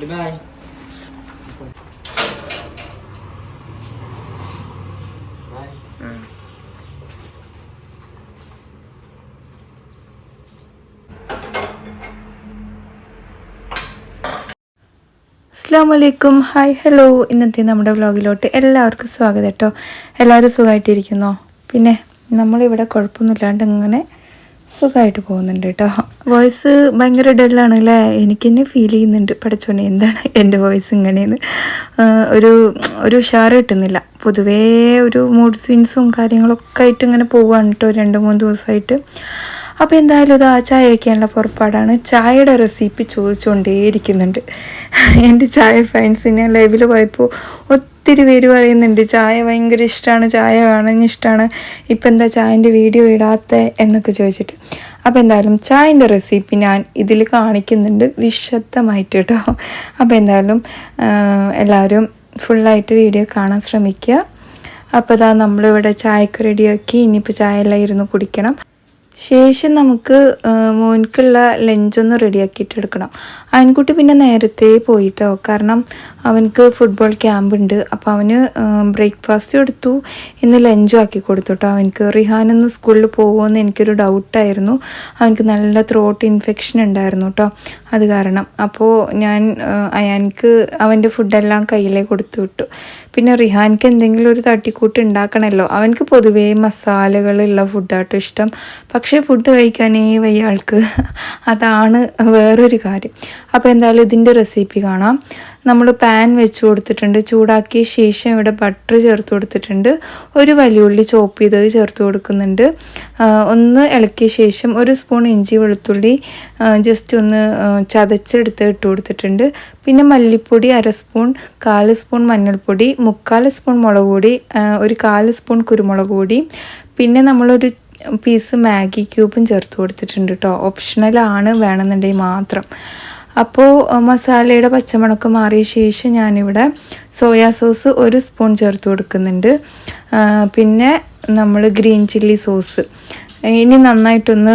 By bye. അസ്സാം വലൈക്കും hi hello ഇന്നത്തെ നമ്മുടെ വ്ളോഗിലോട്ട് എല്ലാവർക്കും സ്വാഗതം കേട്ടോ എല്ലാവരും സുഖമായിട്ടിരിക്കുന്നോ? പിന്നെ നമ്മളിവിടെ കുഴപ്പമൊന്നുമില്ലാണ്ട് ഇങ്ങനെ സുഖമായിട്ട് പോകുന്നുണ്ട് കേട്ടോ. വോയിസ് ഭയങ്കര ഡെല്ലാണ് അല്ലേ എനിക്ക് തന്നെ ഫീൽ ചെയ്യുന്നുണ്ട്. പഠിച്ചോനെ എന്താണ് എന്റെ വോയിസ് ഇങ്ങനെയെന്ന്? ഒരു ഒരു ഉഷാറ് കിട്ടുന്നില്ല. പൊതുവേ ഒരു മൂഡ് സ്വിങ്സും കാര്യങ്ങളൊക്കെ ആയിട്ട് ഇങ്ങനെ പോവുകയാണ് കേട്ടോ രണ്ട് മൂന്ന് ദിവസമായിട്ട്. അപ്പോൾ എന്തായാലും ഇത് ആ ചായ വയ്ക്കാനുള്ള പുറപ്പാടാണ്. ചായയുടെ റെസിപ്പി ചോദിച്ചുകൊണ്ടേയിരിക്കുന്നുണ്ട് എന്റെ ചായ ഫാൻസ് ഞാൻ ലൈവിൽ പോയപ്പോൾ പേര് പറയുന്നുണ്ട് ചായ ഭയങ്കര ഇഷ്ടമാണ് ചായ കാണാൻ ഇഷ്ടമാണ് ഇപ്പം എന്താ ചായന്റെ വീഡിയോ ഇടാത്ത എന്നൊക്കെ ചോദിച്ചിട്ട്. അപ്പോൾ എന്തായാലും ചായന്റെ റെസിപ്പി ഞാൻ ഇതിൽ കാണിക്കുന്നുണ്ട് വിശദമായിട്ട് കേട്ടോ. അപ്പോൾ എന്തായാലും എല്ലാവരും ഫുള്ളായിട്ട് വീഡിയോ കാണാൻ ശ്രമിക്കുക. അപ്പോൾ ഇതാ നമ്മളിവിടെ ചായക്ക് റെഡിയാക്കി ഇനിയിപ്പോൾ ചായ എല്ലാം ഇരുന്ന് കുടിക്കണം. ശേഷം നമുക്ക് മോനിക്കുള്ള ലഞ്ചൊന്ന് റെഡിയാക്കിയിട്ട് എടുക്കണം. അയൻകുട്ടി പിന്നെ നേരത്തെ പോയിട്ടോ? കാരണം അവനക്ക് ഫുട്ബോൾ ക്യാമ്പ് ഉണ്ട്. അപ്പോൾ അവന് ബ്രേക്ക്ഫാസ്റ്റ് എടുത്തു. ഇന്ന് ലഞ്ചും ആക്കി കൊടുത്തു കേട്ടോ അവനക്ക് റിഹാൻ ഇന്ന് സ്കൂളിൽ പോകുമെന്ന് എനിക്കൊരു ഡൗട്ടായിരുന്നു അവനക്ക് നല്ല ത്രോട്ട് ഇൻഫെക്ഷൻ ഉണ്ടായിരുന്നു കേട്ടോ അത് കാരണം. അപ്പോൾ ഞാൻ അയാൻക്ക് അവന്റെ ഫുഡെല്ലാം കയ്യിലേ കൊടുത്തു വിട്ടു. പിന്നെ റിഹാൻക്ക് എന്തെങ്കിലും ഒരു തട്ടിക്കൂട്ട് ഉണ്ടാക്കണമല്ലോ അവനക്ക് പൊതുവേ മസാലകളുള്ള ഫുഡാട്ടോ ഇഷ്ടം. പക്ഷേ ഫുഡ് കഴിക്കാനേ വയ്യ ആൾക്ക് അതാണ് വേറൊരു കാര്യം. അപ്പോൾ എന്തായാലും ഇതിന്റെ റെസിപ്പി കാണാം. നമ്മൾ പാൻ വെച്ച് കൊടുത്തിട്ടുണ്ട്. ചൂടാക്കിയ ശേഷം ഇവിടെ ബട്ടർ ചേർത്ത് കൊടുത്തിട്ടുണ്ട്. ഒരു വലിയ ഉള്ളി ചോപ്പ് ചെയ്തത് ചേർത്ത് കൊടുക്കുന്നുണ്ട്. ഒന്ന് ഇളക്കിയ ശേഷം ഒരു സ്പൂൺ ഇഞ്ചി വെളുത്തുള്ളി ജസ്റ്റ് ഒന്ന് ചതച്ചെടുത്ത് ഇട്ട് കൊടുത്തിട്ടുണ്ട്. പിന്നെ മല്ലിപ്പൊടി അര സ്പൂൺ കാൽ സ്പൂൺ മഞ്ഞൾപ്പൊടി മുക്കാൽ സ്പൂൺ മുളക് പൊടി ഒരു കാൽ സ്പൂൺ കുരുമുളക് പൊടി. പിന്നെ നമ്മളൊരു പീസ് മാഗി ക്യൂബും ചേർത്ത് കൊടുത്തിട്ടുണ്ട് കേട്ടോ ഓപ്ഷണലാണ് വേണമെന്നുണ്ടെങ്കിൽ മാത്രം. അപ്പോൾ മസാലയുടെ പച്ചമുളക് മാറിയ ശേഷം ഞാനിവിടെ സോയാ സോസ് ഒരു സ്പൂൺ ചേർത്ത് കൊടുക്കുന്നുണ്ട്. പിന്നെ നമ്മൾ ഗ്രീൻ ചില്ലി സോസ് ഇനി നന്നായിട്ടൊന്ന്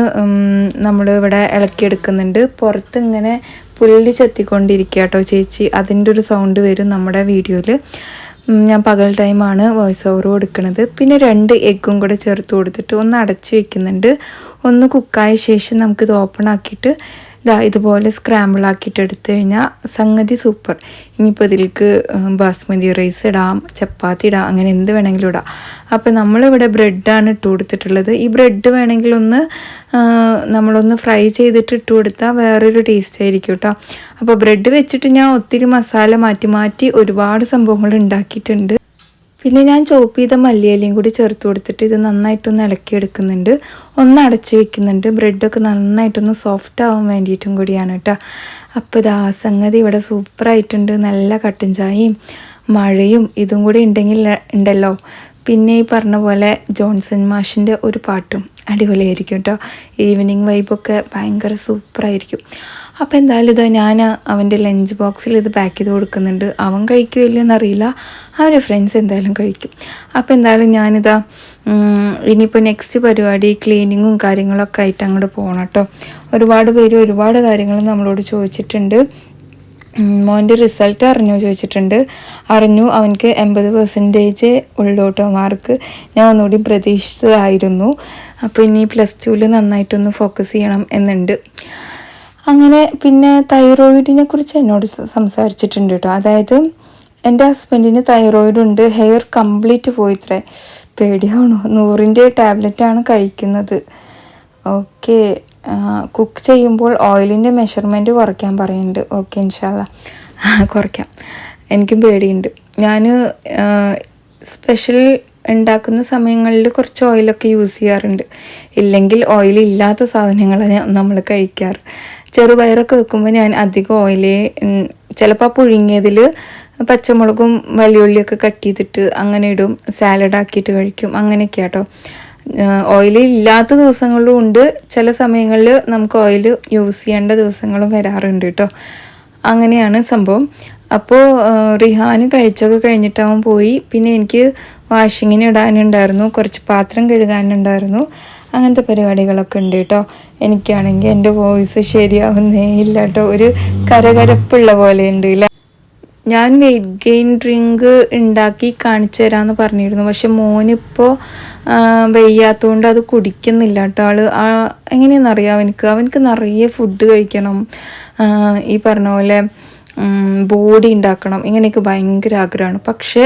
നമ്മൾ ഇവിടെ ഇളക്കിയെടുക്കുന്നുണ്ട്. പുറത്ത് ഇങ്ങനെ പുല്ല് ചെത്തിക്കൊണ്ടിരിക്കുക കേട്ടോ ചേച്ചി. അതിന്റെ ഒരു സൗണ്ട് വരും നമ്മുടെ വീഡിയോയിൽ ഞാൻ പകൽ ടൈമാണ് വോയിസ് ഓവർ കൊടുക്കുന്നത് പിന്നെ രണ്ട് എഗ്ഗും കൂടെ ചേർത്ത് കൊടുത്തിട്ട് ഒന്ന് അടച്ച് വെക്കുന്നുണ്ട്. ഒന്ന് കുക്കായ ശേഷം നമുക്കിത് ഓപ്പൺ ആക്കിയിട്ട് ഇതാ ഇതുപോലെ സ്ക്രാമ്പിൾ ആക്കിയിട്ട് എടുത്തു കഴിഞ്ഞാൽ സംഗതി സൂപ്പർ ഇനിയിപ്പോൾ ഇതിലേക്ക് ബാസ്മതി റൈസ് ഇടാം ചപ്പാത്തി ഇടാം അങ്ങനെ എന്ത് വേണമെങ്കിലും ഇടാം. അപ്പോൾ നമ്മളിവിടെ ബ്രെഡാണ് ഇട്ട് കൊടുത്തിട്ടുള്ളത്. ഈ ബ്രെഡ് വേണമെങ്കിൽ ഒന്ന് നമ്മളൊന്ന് ഫ്രൈ ചെയ്തിട്ട് ഇട്ട് കൊടുത്താൽ വേറൊരു ടേസ്റ്റ് ആയിരിക്കും കേട്ടോ. അപ്പോൾ ബ്രെഡ് വെച്ചിട്ട് ഞാൻ ഒത്തിരി മസാല മാറ്റി മാറ്റി ഒരുപാട് സംഭവങ്ങൾ ഉണ്ടാക്കിയിട്ടുണ്ട്. പിന്നെ ഞാൻ ചോപ്പ് ചെയ്ത മല്ലിയിലയും കൂടി ചേർത്ത് കൊടുത്തിട്ട് ഇത് നന്നായിട്ടൊന്ന് ഇളക്കി ഇളക്കിയെടുക്കുന്നുണ്ട്. ഒന്ന് അടച്ച് വെക്കുന്നുണ്ട്. ബ്രെഡൊക്കെ നന്നായിട്ടൊന്ന് സോഫ്റ്റ് ആവാൻ വേണ്ടിയിട്ടും കൂടിയാണ് കേട്ടോ. അപ്പോൾ ഇതാ സംഗതി ഇവിടെ സൂപ്പറായിട്ടുണ്ട് നല്ല കട്ടൻ ചായയും മഴയും ഇതും കൂടി ഉണ്ടെങ്കിൽ ഉണ്ടല്ലോ. പിന്നെ ഈ പറഞ്ഞ പോലെ ജോൺസൺ മാഷിന്റെ ഒരു പാട്ടും അടിപൊളിയായിരിക്കും കേട്ടോ. ഈവനിങ് വൈബൊക്കെ ഭയങ്കര സൂപ്പറായിരിക്കും. അപ്പോൾ എന്തായാലും ഇതാ ഞാൻ അവന്റെ ലഞ്ച് ബോക്സിൽ ഇത് പാക്ക് ചെയ്ത് കൊടുക്കുന്നുണ്ട്. അവൻ കഴിക്കുമല്ലോ എന്നറിയില്ല അവന്റെ ഫ്രണ്ട്സ് എന്തായാലും കഴിക്കും. അപ്പോൾ എന്തായാലും ഞാനിതാ ഇനിയിപ്പോൾ നെക്സ്റ്റ് പരിപാടി ക്ലീനിങ്ങും കാര്യങ്ങളൊക്കെ ആയിട്ട് അങ്ങോട്ട് പോകണം കേട്ടോ. ഒരുപാട് പേര് ഒരുപാട് കാര്യങ്ങൾ നമ്മളോട് ചോദിച്ചിട്ടുണ്ട്. മോന്റെ റിസൾട്ട് അറിഞ്ഞോ ചോദിച്ചിട്ടുണ്ട്. അറിഞ്ഞു അവനക്ക് എൺപത് പെർസെന്റേജ് ഉള്ളോട്ടോ മാർക്ക് ഞാൻ ഒന്നുകൂടി പ്രതീക്ഷിച്ചതായിരുന്നു. അപ്പോൾ ഇനി പ്ലസ് ടുവിൽ നന്നായിട്ടൊന്ന് ഫോക്കസ് ചെയ്യണം എന്നുണ്ട്. അങ്ങനെ പിന്നെ തൈറോയിഡിനെ കുറിച്ച് എന്നോട് സംസാരിച്ചിട്ടുണ്ട് കേട്ടോ. അതായത് എന്റെ ഹസ്ബൻഡിന് തൈറോയിഡ് ഉണ്ട് ഹെയർ കംപ്ലീറ്റ് പോയിത്രേ. പേടിയാണോ? നൂറിന്റെ ടാബ്ലറ്റാണ് കഴിക്കുന്നത്. ഓക്കെ കുക്ക് ചെയ്യുമ്പോൾ ഓയിലിന്റെ മെഷർമെന്റ് കുറയ്ക്കാൻ പറയുന്നുണ്ട്. ഓക്കെ ഇൻഷാല്ല കുറയ്ക്കാം. എനിക്കും പേടിയുണ്ട്. ഞാൻ സ്പെഷ്യൽ ഉണ്ടാക്കുന്ന സമയങ്ങളിൽ കുറച്ച് ഓയിലൊക്കെ യൂസ് ചെയ്യാറുണ്ട്. ഇല്ലെങ്കിൽ ഓയിൽ ഇല്ലാത്ത സാധനങ്ങളാണ് നമ്മൾ കഴിക്കാറ്. ചെറുപയറൊക്കെ വെക്കുമ്പോൾ ഞാൻ അധികം ഓയിലേ ചിലപ്പോൾ പുഴുങ്ങിയതിൽ പച്ചമുളകും വലിയുള്ളിയൊക്കെ കട്ട് ചെയ്തിട്ട് അങ്ങനെ ഇടും. സാലഡ് ആക്കിയിട്ട് കഴിക്കും. അങ്ങനെയൊക്കെ കേട്ടോ ഓയിൽ ഇല്ലാത്ത ദിവസങ്ങളും ഉണ്ട്. ചില സമയങ്ങളിൽ നമുക്ക് ഓയിൽ യൂസ് ചെയ്യേണ്ട ദിവസങ്ങളും വരാറുണ്ട് കേട്ടോ. അങ്ങനെയാണ് സംഭവം. അപ്പോൾ റിഹാന് കഴിച്ചൊക്കെ കഴിഞ്ഞിട്ടാവും പോയി. പിന്നെ എനിക്ക് വാഷിങ്ങിന് ഇടാനുണ്ടായിരുന്നു. കുറച്ച് പാത്രം കഴുകാനുണ്ടായിരുന്നു. അങ്ങനത്തെ പരിപാടികളൊക്കെ ഉണ്ട് കേട്ടോ. എനിക്കാണെങ്കിൽ എന്റെ വോയിസ് ശരിയാവുന്നേ ഇല്ല കേട്ടോ. ഒരു കരകരപ്പുള്ള പോലെ ഉണ്ട് ഇല്ല? ഞാൻ വെയിറ്റ് ഗെയിൻ ഡ്രിങ്ക് ഉണ്ടാക്കി കാണിച്ചു തരാമെന്ന് പറഞ്ഞിരുന്നു. പക്ഷെ മോനിപ്പോൾ വെയ്യാത്തതുകൊണ്ട് അത് കുടിക്കുന്നില്ല കേട്ടോ. ആൾ എങ്ങനെയെന്നറിയാം അവനക്ക് അവനക്ക് നിറയെ ഫുഡ് കഴിക്കണം. ഈ പറഞ്ഞ പോലെ ബോഡി ഉണ്ടാക്കണം. ഇങ്ങനെയൊക്കെ ഭയങ്കര ആഗ്രഹമാണ്. പക്ഷേ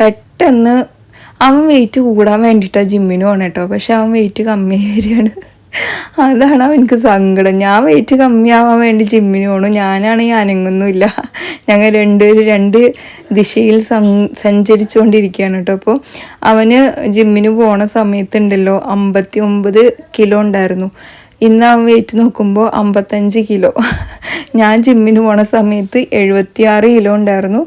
പെട്ടെന്ന് അവൻ വെയിറ്റ് കൂടാൻ വേണ്ടിയിട്ടാണ് ജിമ്മിന് പോകണം കേട്ടോ. പക്ഷെ അവൻ വെയിറ്റ് കമ്മിയായി വരികയാണ്. അതാണ് അവനക്ക് സങ്കടം. ഞാൻ വെയിറ്റ് കമ്മിയാവാൻ വേണ്ടി ജിമ്മിന് പോണു. ഞാനാണെങ്കിൽ അനങ്ങുന്നില്ല ഞങ്ങൾ രണ്ടുപേരും രണ്ട് ദിശയിൽ സഞ്ചരിച്ചുകൊണ്ടിരിക്കുകയാണ് കേട്ടോ അപ്പോൾ അവന് ജിമ്മിന് പോണ സമയത്തുണ്ടല്ലോ അമ്പത്തി ഒമ്പത് കിലോ ഉണ്ടായിരുന്നു. ഇന്ന് അവൻ വെയിറ്റ് നോക്കുമ്പോൾ അമ്പത്തഞ്ച് കിലോ ഞാൻ ജിമ്മിന് പോണ സമയത്ത് എഴുപത്തിയാറ് കിലോ ഉണ്ടായിരുന്നു.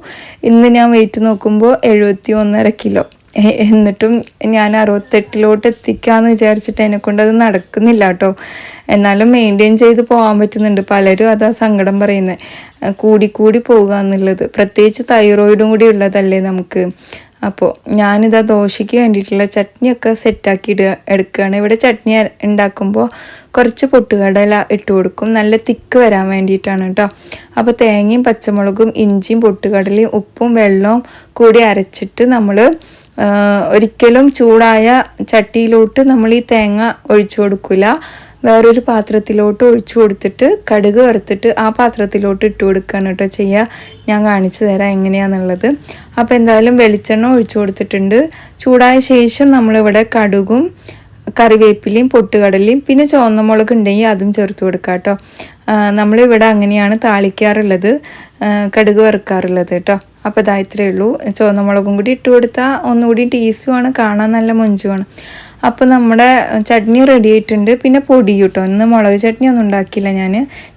ഇന്ന് ഞാൻ വെയിറ്റ് നോക്കുമ്പോൾ എഴുപത്തി ഒന്നര കിലോ എന്നിട്ടും ഞാൻ അറുപത്തെട്ടിലോട്ട് എത്തിക്കാമെന്ന് വിചാരിച്ചിട്ട് എന്നെക്കൊണ്ട് അത് നടക്കുന്നില്ല കേട്ടോ. എന്നാലും മെയിന്റെയിൻ ചെയ്ത് പോകാൻ പറ്റുന്നുണ്ട്. പലരും അതാ സങ്കടം പറയുന്നത് കൂടിക്കൂടി കൂടി പോകുക എന്നുള്ളത്. പ്രത്യേകിച്ച് തൈറോയിഡും കൂടി ഉള്ളതല്ലേ നമുക്ക്. അപ്പോൾ ഞാനിതാ ദോശയ്ക്ക് വേണ്ടിയിട്ടുള്ള ചട്നിയൊക്കെ സെറ്റാക്കി ഇടുക എടുക്കുകയാണ്. ഇവിടെ ചട്നി ഉണ്ടാക്കുമ്പോൾ കുറച്ച് പൊട്ടുകടല ഇട്ട് കൊടുക്കും. നല്ല തിക്ക് വരാൻ വേണ്ടിയിട്ടാണ് കേട്ടോ. അപ്പോൾ തേങ്ങയും പച്ചമുളകും ഇഞ്ചിയും പൊട്ടുകടലയും ഉപ്പും വെള്ളവും കൂടി അരച്ചിട്ട് നമ്മൾ ഒരിക്കലും ചൂടായ ചട്ടിയിലോട്ട് നമ്മൾ ഈ തേങ്ങ ഒഴിച്ചു കൊടുക്കില്ല വേറൊരു പാത്രത്തിലോട്ട് ഒഴിച്ചു കൊടുത്തിട്ട് കടുക് വറുത്തിട്ട് ആ പാത്രത്തിലോട്ട് ഇട്ട് കൊടുക്കുകയാണ് കേട്ടോ ചെയ്യുക ഞാൻ കാണിച്ചു തരാം എങ്ങനെയാണെന്നുള്ളത് അപ്പോൾ എന്തായാലും വെളിച്ചെണ്ണ ഒഴിച്ചു കൊടുത്തിട്ടുണ്ട്. ചൂടായ ശേഷം നമ്മളിവിടെ കടുകും കറിവേപ്പിലയും പൊട്ടുകടലയും പിന്നെ ചുവന്ന മുളക് ഉണ്ടെങ്കിൽ അതും ചേർത്ത് കൊടുക്കാം കേട്ടോ. നമ്മളിവിടെ അങ്ങനെയാണ് താളിക്കാറുള്ളത് കടുക് വറുക്കാറുള്ളത് കേട്ടോ. അപ്പോൾ ഇതാ ഇത്രയേ ഉള്ളൂ. ചുവന്ന മുളകും കൂടി ഇട്ട് കൊടുത്താൽ ഒന്നുകൂടി ടേസ്റ്റുമാണ് കാണാൻ നല്ല മൊഞ്ചുമാണ് അപ്പോൾ നമ്മുടെ ചട്നി റെഡി ആയിട്ടുണ്ട്. പിന്നെ പൊടി കേട്ടോ. ഇന്ന് മുളക് ചട്നി ഒന്നും ഉണ്ടാക്കിയില്ല ഞാൻ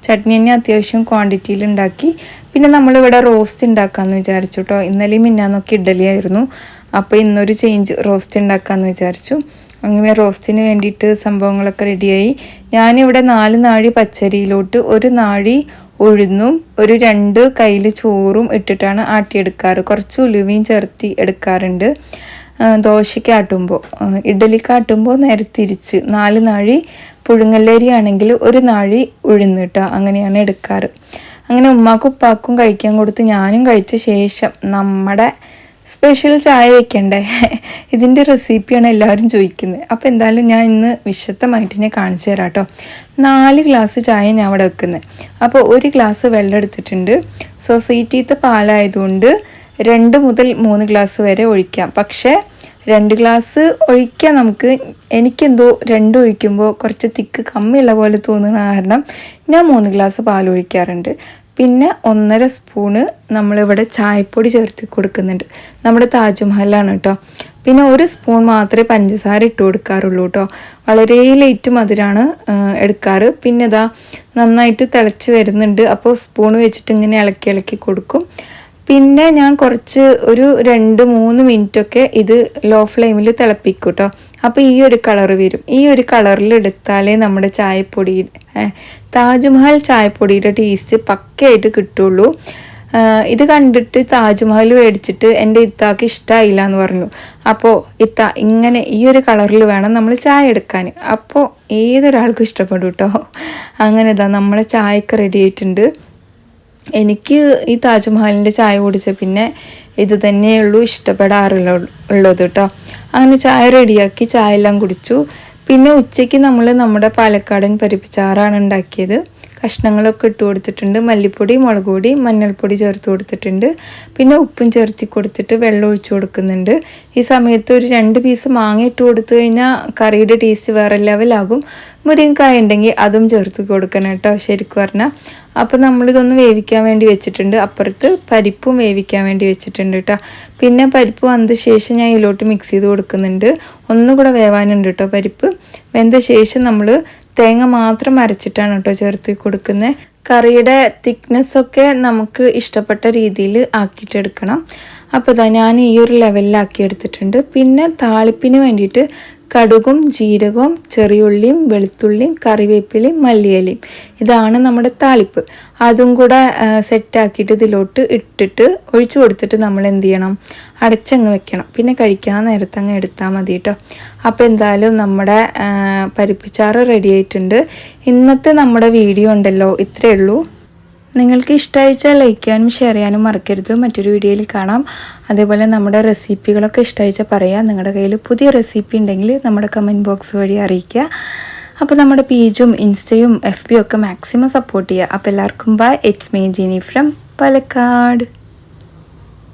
ചട്നി തന്നെ അത്യാവശ്യം ക്വാണ്ടിറ്റിയിൽ ഉണ്ടാക്കി. പിന്നെ നമ്മളിവിടെ റോസ്റ്റ് ഉണ്ടാക്കാമെന്ന് വിചാരിച്ചു കേട്ടോ. ഇന്നലെയും മിന്നാന്നൊക്കെ ഇഡലിയായിരുന്നു അപ്പോൾ ഇന്നൊരു ചേഞ്ച് റോസ്റ്റ് ഉണ്ടാക്കാമെന്ന് വിചാരിച്ചു. അങ്ങനെ റോസ്റ്റിന് വേണ്ടിയിട്ട് സംഭവങ്ങളൊക്കെ റെഡിയായി. ഞാനിവിടെ നാല് നാഴി പച്ചരിയിലോട്ട് ഒരു നാഴി ഉഴുന്നും ഒരു രണ്ട് കയ്യിൽ ചോറും ഇട്ടിട്ടാണ് ആട്ടിയെടുക്കാറ്. കുറച്ച് ഉലുവയും ചേർത്തി എടുക്കാറുണ്ട്. ദോശയ്ക്ക് ആട്ടുമ്പോൾ. ഇഡലിക്ക് ആട്ടുമ്പോൾ നേരെ തിരിച്ച്. നാല് നാഴി പുഴുങ്ങല്ലേരി ആണെങ്കിൽ ഒരു നാഴി ഉഴുന്നിട്ട അങ്ങനെയാണ് എടുക്കാറ്. അങ്ങനെ ഉമ്മാക്കും ഉപ്പാക്കും കഴിക്കാൻ കൊടുത്ത് ഞാനും കഴിച്ച ശേഷം നമ്മുടെ സ്പെഷ്യൽ ചായ വെക്കണ്ടേ? ഇതിന്റെ റെസിപ്പിയാണ് എല്ലാവരും ചോദിക്കുന്നത്. അപ്പോൾ എന്തായാലും ഞാൻ ഇന്ന് വിശദമായിട്ട് ഞാൻ കാണിച്ചു തരാം കേട്ടോ നാല് ഗ്ലാസ് ചായ ഞാൻ അവിടെ വെക്കുന്നത് അപ്പോൾ ഒരു ഗ്ലാസ് വെള്ളം എടുത്തിട്ടുണ്ട്. സൊസൈറ്റിത്തെ പാലായതുകൊണ്ട് രണ്ട് മുതൽ മൂന്ന് ഗ്ലാസ് വരെ ഒഴിക്കാം. പക്ഷേ രണ്ട് ഗ്ലാസ് ഒഴിക്കാൻ നമുക്ക് എനിക്കെന്തോ രണ്ട് ഒഴിക്കുമ്പോൾ കുറച്ച് തിക്ക് കമ്മിയുള്ള പോലെ തോന്നുന്ന കാരണം ഞാൻ മൂന്ന് ഗ്ലാസ് പാൽ ഒഴിക്കാറുണ്ട് പിന്നെ ഒന്നര സ്പൂണ് നമ്മളിവിടെ ചായപ്പൊടി ചേർത്ത് കൊടുക്കുന്നുണ്ട്. നമ്മുടെ താജ്മഹലാണ് കേട്ടോ പിന്നെ ഒരു സ്പൂൺ മാത്രമേ പഞ്ചസാര ഇട്ട് കൊടുക്കാറുള്ളൂ കേട്ടോ വളരെ ലൈറ്റ് മധുരമാണ് എടുക്കാറ്. പിന്നെ ഇതാ നന്നായിട്ട് തിളച്ച് വരുന്നുണ്ട്. അപ്പോൾ സ്പൂൺ വെച്ചിട്ട് ഇങ്ങനെ ഇളക്കി ഇളക്കി കൊടുക്കും. പിന്നെ ഞാൻ കുറച്ച് ഒരു രണ്ട് മൂന്ന് മിനിറ്റൊക്കെ ഇത് ലോ ഫ്ലെയിമിൽ തിളപ്പിക്കും കേട്ടോ അപ്പോൾ ഈ ഒരു കളർ വരും. ഈ ഒരു കളറിൽ എടുത്താലേ നമ്മുടെ ചായപ്പൊടി താജ്മഹൽ ചായപ്പൊടിയുടെ ടേസ്റ്റ് പക്കയായിട്ട് കിട്ടുള്ളൂ. ഇത് കണ്ടിട്ട് താജ്മഹൽ മേടിച്ചിട്ട് എന്റെ ഇത്താക്ക് ഇഷ്ടമായില്ല എന്ന് പറഞ്ഞു. അപ്പോൾ ഇത്ത ഇങ്ങനെ ഈ ഒരു കളറിൽ വേണം നമ്മൾ ചായ എടുക്കാൻ. അപ്പോൾ ഏതൊരാൾക്കും ഇഷ്ടപ്പെടും കേട്ടോ അങ്ങനെ ഇതാ നമ്മളെ ചായക്ക് റെഡി ആയിട്ടുണ്ട്. എനിക്ക് ഈ താജ്മഹലിന്റെ ചായ കുടിച്ച പിന്നെ ഇത് തന്നെയുള്ളൂ ഇഷ്ടപ്പെടാറുള്ള ഉള്ളത് കേട്ടോ അങ്ങനെ ചായ റെഡിയാക്കി ചായ എല്ലാം കുടിച്ചു. പിന്നെ ഉച്ചയ്ക്ക് നമ്മൾ നമ്മുടെ പാലക്കാടൻ പരിപ്പിച്ചാറാണ് ഉണ്ടാക്കിയത്. കഷ്ണങ്ങളൊക്കെ ഇട്ട് കൊടുത്തിട്ടുണ്ട്. മല്ലിപ്പൊടി മുളക് പൊടി മഞ്ഞൾപ്പൊടി ചേർത്ത് കൊടുത്തിട്ടുണ്ട്. പിന്നെ ഉപ്പും ചേർത്തി കൊടുത്തിട്ട് വെള്ളം ഒഴിച്ചു കൊടുക്കുന്നുണ്ട്. ഈ സമയത്ത് ഒരു രണ്ട് പീസ് മാങ്ങ ഇട്ട് കൊടുത്തു കഴിഞ്ഞാൽ കറിയുടെ ടേസ്റ്റ് വേറെ ലെവലാകും മുരിങ്ങക്കായ ഉണ്ടെങ്കിൽ അതും ചേർത്ത് കൊടുക്കണം കേട്ടോ ശരിക്കും പറഞ്ഞാൽ അപ്പോൾ നമ്മളിതൊന്ന് വേവിക്കാൻ വേണ്ടി വെച്ചിട്ടുണ്ട്. അപ്പുറത്ത് പരിപ്പും വേവിക്കാൻ വേണ്ടി വെച്ചിട്ടുണ്ട് കേട്ടോ. പിന്നെ പരിപ്പ് വന്ന ശേഷം ഞാൻ ഇതിലോട്ട് മിക്സ് ചെയ്ത് കൊടുക്കുന്നുണ്ട്. ഒന്നുകൂടെ വേവാനുണ്ട് കേട്ടോ പരിപ്പ്. വെന്ത ശേഷം നമ്മൾ തേങ്ങ മാത്രം അരച്ചിട്ടാണ് കേട്ടോ ചേർത്ത് കൊടുക്കുന്നത്. കറിയുടെ തിക്നെസ്സൊക്കെ നമുക്ക് ഇഷ്ടപ്പെട്ട രീതിയിൽ ആക്കിയിട്ടെടുക്കണം. അപ്പോൾ ഇതാ ഞാൻ ഈ ഒരു ലെവലിലാക്കി എടുത്തിട്ടുണ്ട്. പിന്നെ താളിപ്പിന് വേണ്ടിയിട്ട് കടുകും ജീരകവും ചെറിയുള്ളിയും വെളുത്തുള്ളിയും കറിവേപ്പിലയും മല്ലിയലയും. ഇതാണ് നമ്മുടെ താളിപ്പ്. അതും കൂടെ സെറ്റാക്കിയിട്ട് ഇതിലോട്ട് ഇട്ടിട്ട് ഒഴിച്ചു കൊടുത്തിട്ട് നമ്മൾ എന്ത് ചെയ്യണം? അടച്ചങ്ങ് വെക്കണം. പിന്നെ കഴിക്കാൻ നേരത്തെ അങ്ങ് എടുത്താൽ മതി കേട്ടോ അപ്പോൾ എന്തായാലും നമ്മുടെ പരിപ്പിച്ചാറ് റെഡി ആയിട്ടുണ്ട്. ഇന്നത്തെ നമ്മുടെ വീഡിയോ ഉണ്ടല്ലോ ഇത്രയേ ഉള്ളൂ. നിങ്ങൾക്ക് ഇഷ്ടമായിച്ചാൽ ലൈക്ക് ചെയ്യാനും ഷെയർ ചെയ്യാനും മറക്കരുത്. മറ്റൊരു വീഡിയോയിൽ കാണാം. അതേപോലെ നമ്മുടെ റെസിപ്പികളൊക്കെ ഇഷ്ടമായിച്ചാൽ പറയാം. നിങ്ങളുടെ കയ്യിൽ പുതിയ റെസിപ്പി ഉണ്ടെങ്കിൽ നമ്മുടെ കമന്റ് ബോക്സ് വഴി അറിയിക്കുക. അപ്പോൾ നമ്മുടെ പേജും ഇൻസ്റ്റയും എഫ് ബിയും ഒക്കെ മാക്സിമം സപ്പോർട്ട് ചെയ്യുക. അപ്പോൾ എല്ലാവർക്കും bye it's main Jeeni from Palakkad